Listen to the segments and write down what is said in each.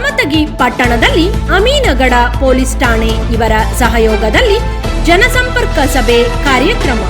ಕಮತಗಿ ಪಟ್ಟಣದಲ್ಲಿ ಅಮೀನಗಡ ಪೊಲೀಸ್ ಠಾಣೆ ಇವರ ಸಹಯೋಗದಲ್ಲಿ ಜನಸಂಪರ್ಕ ಸಭೆ ಕಾರ್ಯಕ್ರಮ.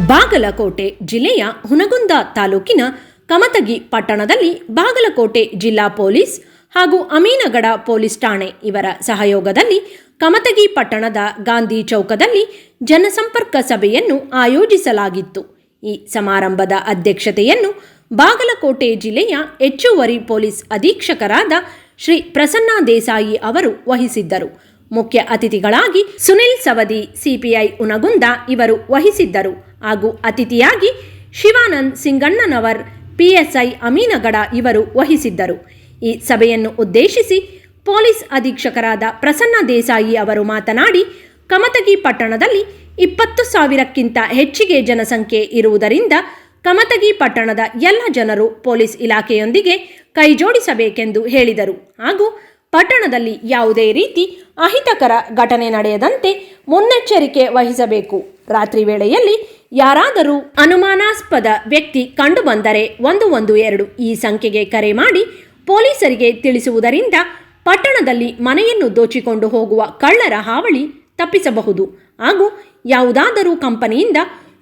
ಬಾಗಲಕೋಟೆ ಜಿಲ್ಲೆಯ ಹುನಗುಂದ ತಾಲೂಕಿನ ಕಮತಗಿ ಪಟ್ಟಣದಲ್ಲಿ ಬಾಗಲಕೋಟೆ ಜಿಲ್ಲಾ ಪೊಲೀಸ್ ಹಾಗೂ ಅಮೀನಗಡ ಪೊಲೀಸ್ ಠಾಣೆ ಇವರ ಸಹಯೋಗದಲ್ಲಿ ಕಮತಗಿ ಪಟ್ಟಣದ ಗಾಂಧಿ ಚೌಕದಲ್ಲಿ ಜನಸಂಪರ್ಕ ಸಭೆಯನ್ನು ಆಯೋಜಿಸಲಾಗಿತ್ತು. ಈ ಸಮಾರಂಭದ ಅಧ್ಯಕ್ಷತೆಯನ್ನು ಬಾಗಲಕೋಟೆ ಜಿಲ್ಲೆಯ ಹೆಚ್ಚುವರಿ ಪೊಲೀಸ್ ಅಧೀಕ್ಷಕರಾದ ಶ್ರೀ ಪ್ರಸನ್ನ ದೇಸಾಯಿ ಅವರು ವಹಿಸಿದ್ದರು. ಮುಖ್ಯ ಅತಿಥಿಗಳಾಗಿ ಸುನಿಲ್ ಸವದಿ, ಸಿಪಿಐ ಉನಗುಂದ ಇವರು ವಹಿಸಿದ್ದರು. ಹಾಗೂ ಅತಿಥಿಯಾಗಿ ಶಿವಾನಂದ್ ಸಿಂಗಣ್ಣನವರ್, ಪಿಎಸ್ಐ ಅಮೀನಗಡ ಇವರು ವಹಿಸಿದ್ದರು. ಈ ಸಭೆಯನ್ನು ಉದ್ದೇಶಿಸಿ ಪೊಲೀಸ್ ಅಧೀಕ್ಷಕರಾದ ಪ್ರಸನ್ನ ದೇಸಾಯಿ ಅವರು ಮಾತನಾಡಿ, ಕಮತಗಿ ಪಟ್ಟಣದಲ್ಲಿ ಇಪ್ಪತ್ತು ಸಾವಿರಕ್ಕಿಂತ ಹೆಚ್ಚಿಗೆ ಜನಸಂಖ್ಯೆ ಇರುವುದರಿಂದ ಕಮತಗಿ ಪಟ್ಟಣದ ಎಲ್ಲ ಜನರು ಪೊಲೀಸ್ ಇಲಾಖೆಯೊಂದಿಗೆ ಕೈಜೋಡಿಸಬೇಕೆಂದು ಹೇಳಿದರು. ಹಾಗೂ ಪಟ್ಟಣದಲ್ಲಿ ಯಾವುದೇ ರೀತಿ ಅಹಿತಕರ ಘಟನೆ ನಡೆಯದಂತೆ ಮುನ್ನೆಚ್ಚರಿಕೆ ವಹಿಸಬೇಕು. ರಾತ್ರಿ ವೇಳೆಯಲ್ಲಿ ಯಾರಾದರೂ ಅನುಮಾನಾಸ್ಪದ ವ್ಯಕ್ತಿ ಕಂಡುಬಂದರೆ ಒಂದು ಒಂದು ಎರಡು ಈ ಸಂಖ್ಯೆಗೆ ಕರೆ ಮಾಡಿ ಪೊಲೀಸರಿಗೆ ತಿಳಿಸುವುದರಿಂದ ಪಟ್ಟಣದಲ್ಲಿ ಮನೆಯನ್ನು ದೋಚಿಕೊಂಡು ಹೋಗುವ ಕಳ್ಳರ ಹಾವಳಿ ತಪ್ಪಿಸಬಹುದು. ಹಾಗೂ ಯಾವುದಾದರೂ ಕಂಪನಿಯಿಂದ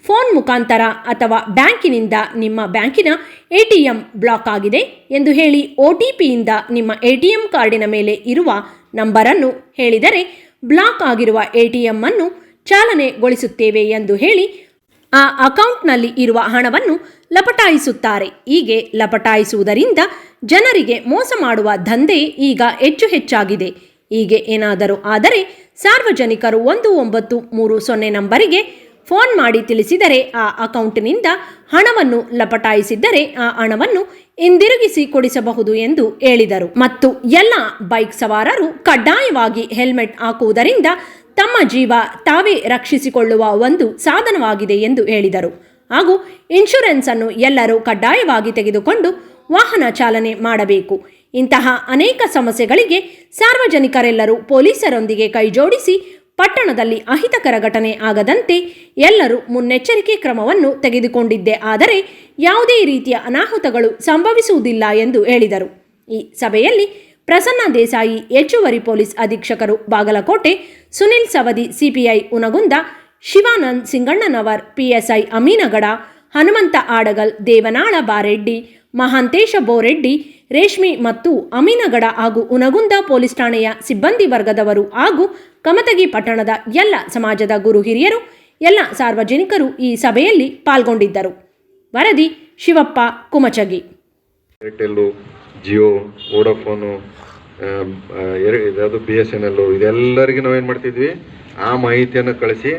ಫೋನ್ ಮುಖಾಂತರ ಅಥವಾ ಬ್ಯಾಂಕಿನಿಂದ ನಿಮ್ಮ ಬ್ಯಾಂಕಿನ ಎಟಿಎಂ ಬ್ಲಾಕ್ ಆಗಿದೆ ಎಂದು ಹೇಳಿ ಒ ಟಿ ಪಿಯಿಂದ ನಿಮ್ಮ ಎಟಿಎಂ ಕಾರ್ಡಿನ ಮೇಲೆ ಇರುವ ನಂಬರನ್ನು ಹೇಳಿದರೆ ಬ್ಲಾಕ್ ಆಗಿರುವ ಎಟಿಎಂ ಅನ್ನು ಚಾಲನೆಗೊಳಿಸುತ್ತೇವೆ ಎಂದು ಹೇಳಿ ಆ ಅಕೌಂಟ್ನಲ್ಲಿ ಇರುವ ಹಣವನ್ನು ಲಪಟಾಯಿಸುತ್ತಾರೆ. ಹೀಗೆ ಲಪಟಾಯಿಸುವುದರಿಂದ ಜನರಿಗೆ ಮೋಸ ಮಾಡುವ ದಂಧೆ ಈಗ ಹೆಚ್ಚು ಹೆಚ್ಚಾಗಿದೆ. ಹೀಗೆ ಏನಾದರೂ ಆದರೆ ಸಾರ್ವಜನಿಕರು ಒಂದು ಒಂಬತ್ತು ಮೂರು ಸೊನ್ನೆ ನಂಬರಿಗೆ ಫೋನ್ ಮಾಡಿ ತಿಳಿಸಿದರೆ ಆ ಅಕೌಂಟ್ನಿಂದ ಹಣವನ್ನು ಲಪಟಾಯಿಸಿದ್ದರೆ ಆ ಹಣವನ್ನು ಹಿಂದಿರುಗಿಸಿ ಕೊಡಿಸಬಹುದು ಎಂದು ಹೇಳಿದರು. ಮತ್ತು ಎಲ್ಲ ಬೈಕ್ ಸವಾರರು ಕಡ್ಡಾಯವಾಗಿ ಹೆಲ್ಮೆಟ್ ಹಾಕುವುದರಿಂದ ತಮ್ಮ ಜೀವ ತಾವೇ ರಕ್ಷಿಸಿಕೊಳ್ಳುವ ಒಂದು ಸಾಧನವಾಗಿದೆ ಎಂದು ಹೇಳಿದರು. ಹಾಗೂ ಇನ್ಶೂರೆನ್ಸ್ ಅನ್ನು ಎಲ್ಲರೂ ಕಡ್ಡಾಯವಾಗಿ ತೆಗೆದುಕೊಂಡು ವಾಹನ ಚಾಲನೆ ಮಾಡಬೇಕು. ಇಂತಹ ಅನೇಕ ಸಮಸ್ಯೆಗಳಿಗೆ ಸಾರ್ವಜನಿಕರೆಲ್ಲರೂ ಪೊಲೀಸರೊಂದಿಗೆ ಕೈಜೋಡಿಸಿ ಪಟ್ಟಣದಲ್ಲಿ ಅಹಿತಕರ ಘಟನೆ ಆಗದಂತೆ ಎಲ್ಲರೂ ಮುನ್ನೆಚ್ಚರಿಕೆ ಕ್ರಮವನ್ನು ತೆಗೆದುಕೊಂಡಿದ್ದೆ. ಆದರೆ ಯಾವುದೇ ರೀತಿಯ ಅನಾಹುತಗಳು ಸಂಭವಿಸುವುದಿಲ್ಲ ಎಂದು ಹೇಳಿದರು. ಈ ಸಭೆಯಲ್ಲಿ ಪ್ರಸನ್ನ ದೇಸಾಯಿ, ಹೆಚ್ಚುವರಿ ಪೊಲೀಸ್ ಅಧೀಕ್ಷಕರು ಬಾಗಲಕೋಟೆ, ಸುನಿಲ್ ಸವದಿ, ಸಿಪಿಐ ಉನಗುಂದ, ಶಿವಾನಂದ್ ಸಿಂಗಣ್ಣನವರ್, ಪಿಎಸ್ಐ ಅಮೀನಗಡ, ಹನುಮಂತ ಆಡಗಲ್, ದೇವನಾಳ ಬಾರೆಡ್ಡಿ, ಮಹಾಂತೇಶ ಬೋರೆಡ್ಡಿ ರೇಷ್ಮಿ ಮತ್ತು ಅಮೀನಗಡ ಹಾಗೂ ಉನಗುಂದ ಪೊಲೀಸ್ ಠಾಣೆಯ ಸಿಬ್ಬಂದಿ ವರ್ಗದವರು ಹಾಗೂ ಕಮತಗಿ ಪಟ್ಟಣದ ಎಲ್ಲ ಸಮಾಜದ ಗುರು ಹಿರಿಯರು, ಎಲ್ಲ ಸಾರ್ವಜನಿಕರು ಈ ಸಭೆಯಲ್ಲಿ ಪಾಲ್ಗೊಂಡಿದ್ದರು. ವರದಿ ಶಿವಪ್ಪ ಕುಮಚಗಿ. ಏರ್ಟೆಲ್ಲು, ಜಿಯೋ, ವೋಡಾಫೋನು ಯಾವುದು ಬಿ ಎಸ್ ಎನ್ ಎಲ್ಲು, ಇದೆಲ್ಲರಿಗೂ ನಾವೇನು ಮಾಡ್ತಿದ್ವಿ? ಆ ಮಾಹಿತಿಯನ್ನು ಕಳಿಸಿ,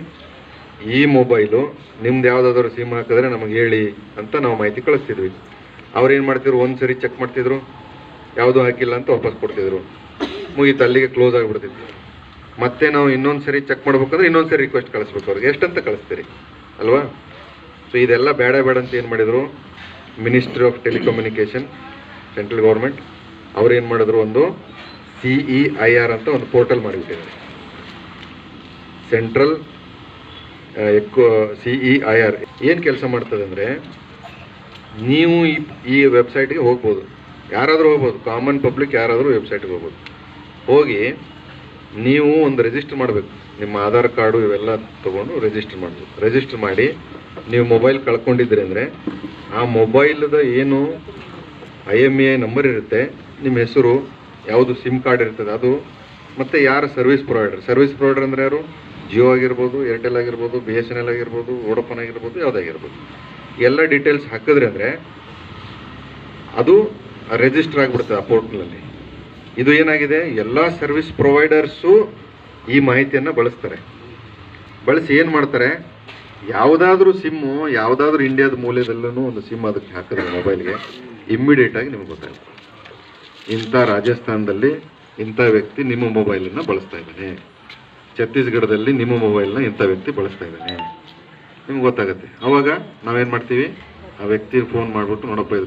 ಈ ಮೊಬೈಲು ನಿಮ್ದು ಯಾವುದಾದ್ರೂ ಸಿಮ್ ಹಾಕಿದ್ರೆ ನಮಗೆ ಹೇಳಿ ಅಂತ ನಾವು ಮಾಹಿತಿ ಕಳಿಸ್ತಿದ್ವಿ. ಅವ್ರು ಏನು ಮಾಡ್ತಿದ್ರು? ಒಂದು ಸರಿ ಚೆಕ್ ಮಾಡ್ತಿದ್ರು. ಯಾವುದೂ ಹಾಕಿಲ್ಲ ಅಂತ ವಾಪಸ್ ಕೊಡ್ತಿದ್ರು. ಮುಗೀತು, ಅಲ್ಲಿಗೆ ಕ್ಲೋಸ್ ಆಗಿಬಿಡ್ತಿತ್ತು. ಮತ್ತೆ ನಾವು ಇನ್ನೊಂದು ಸರಿ ಚೆಕ್ ಮಾಡ್ಬೇಕಂದ್ರೆ ಇನ್ನೊಂದು ಸರಿ ರಿಕ್ವೆಸ್ಟ್ ಕಳಿಸ್ಬೇಕು ಅವ್ರಿಗೆ. ಎಷ್ಟಂತ ಕಳಿಸ್ತೀರಿ? ಅಲ್ವಾ? ಸೊ ಇದೆಲ್ಲ ಬೇಡ ಬೇಡ ಅಂತ ಏನು ಮಾಡಿದರು? Ministry of telecommunication central government ಅವ್ರು ಏನು ಮಾಡಿದ್ರು? ಒಂದು ಸಿ ಇ ಐ ಆರ್ ಅಂತ ಒಂದು ಪೋರ್ಟಲ್ ಮಾಡಿಬಿಟ್ಟಿದ್ದಾರೆ. ಸೆಂಟ್ರಲ್ ಎಕ್ಕೋ ಸಿ ಇ ಐ ಆರ್ ಏನು ಕೆಲಸ ಮಾಡ್ತದೆ ಅಂದರೆ ನೀವು ಈ ಈ ವೆಬ್ಸೈಟ್ಗೆ ಹೋಗ್ಬೋದು. ಯಾರಾದರೂ ಹೋಗ್ಬೋದು. ಕಾಮನ್ ಪಬ್ಲಿಕ್ ಯಾರಾದರೂ ವೆಬ್ಸೈಟ್ಗೆ ಹೋಗ್ಬೋದು. ಹೋಗಿ ನೀವು ಒಂದು ರಿಜಿಸ್ಟರ್ ಮಾಡಬೇಕು. ನಿಮ್ಮ ಆಧಾರ್ ಕಾರ್ಡು ಇವೆಲ್ಲ ತೊಗೊಂಡು ರಿಜಿಸ್ಟರ್ ಮಾಡಬೇಕು. ರಿಜಿಸ್ಟರ್ ಮಾಡಿ ನೀವು ಮೊಬೈಲ್ ಕಳ್ಕೊಂಡಿದ್ರಿ ಅಂದರೆ ಆ ಮೊಬೈಲ್ದ ಏನು ಐ ಎಂ ಎ ನಂಬರ್ ಇರುತ್ತೆ, ನಿಮ್ಮ ಹೆಸರು, ಯಾವುದು ಸಿಮ್ ಕಾರ್ಡ್ ಇರ್ತದೆ, ಅದು ಮತ್ತು ಯಾರು ಸರ್ವಿಸ್ ಪ್ರೊವೈಡರ್ ಸರ್ವಿಸ್ ಪ್ರೊವೈಡರ್ ಅಂದರೆ ಯಾರು? ಜಿಯೋ ಆಗಿರ್ಬೋದು ಏರ್ಟೆಲ್ ಆಗಿರ್ಬೋದು ಬಿ ಎಸ್ ಎನ್ ಎಲ್ ಆಗಿರ್ಬೋದು ವೋಡಫೋನ್ ಆಗಿರ್ಬೋದು, ಯಾವುದಾಗಿರ್ಬೋದು. ಎಲ್ಲ ಡೀಟೇಲ್ಸ್ ಹಾಕಿದ್ರಿ ಅಂದರೆ ಅದು ರಿಜಿಸ್ಟರ್ ಆಗಿಬಿಡ್ತದೆ ಆ ಪೋರ್ಟ್ನಲ್ಲಿ ಇದು ಏನಾಗಿದೆ? ಎಲ್ಲ ಸರ್ವಿಸ್ ಪ್ರೊವೈಡರ್ಸು ಈ ಮಾಹಿತಿಯನ್ನು ಬಳಸ್ತಾರೆ. ಬಳಸಿ ಏನು ಮಾಡ್ತಾರೆ? ಯಾವುದಾದ್ರೂ ಸಿಮ್ಮು ಯಾವುದಾದ್ರೂ ಇಂಡಿಯಾದ ಮೂಲ್ಯದಲ್ಲೂ ಒಂದು ಸಿಮ್ ಅದಕ್ಕೆ ಹಾಕಿದ್ರೆ ಮೊಬೈಲ್ಗೆ ಇಮ್ಮಿಡಿಯೇಟಾಗಿ ನಿಮ್ಗೆ ಗೊತ್ತಾಗುತ್ತೆ. ಇಂಥ ರಾಜಸ್ಥಾನದಲ್ಲಿ ಇಂಥ ವ್ಯಕ್ತಿ ನಿಮ್ಮ ಮೊಬೈಲನ್ನು ಬಳಸ್ತಾ ಇದ್ದಾನೆ. ಛತ್ತೀಸ್ಗಢದಲ್ಲಿ ನಿಮ್ಮ ಮೊಬೈಲ್ನ ಇಂಥ ವ್ಯಕ್ತಿ ಬಳಸ್ತಾ ಇದ್ದಾನೆ. ನಿಮ್ಗೆ ಗೊತ್ತಾಗುತ್ತೆ. ಅವಾಗ ನಾವೇನು ಮಾಡ್ತೀವಿ? ಆ ವ್ಯಕ್ತಿಗೆ ಫೋನ್ ಮಾಡಿಬಿಟ್ಟು ನೋಡಪ್ಪ ಇದು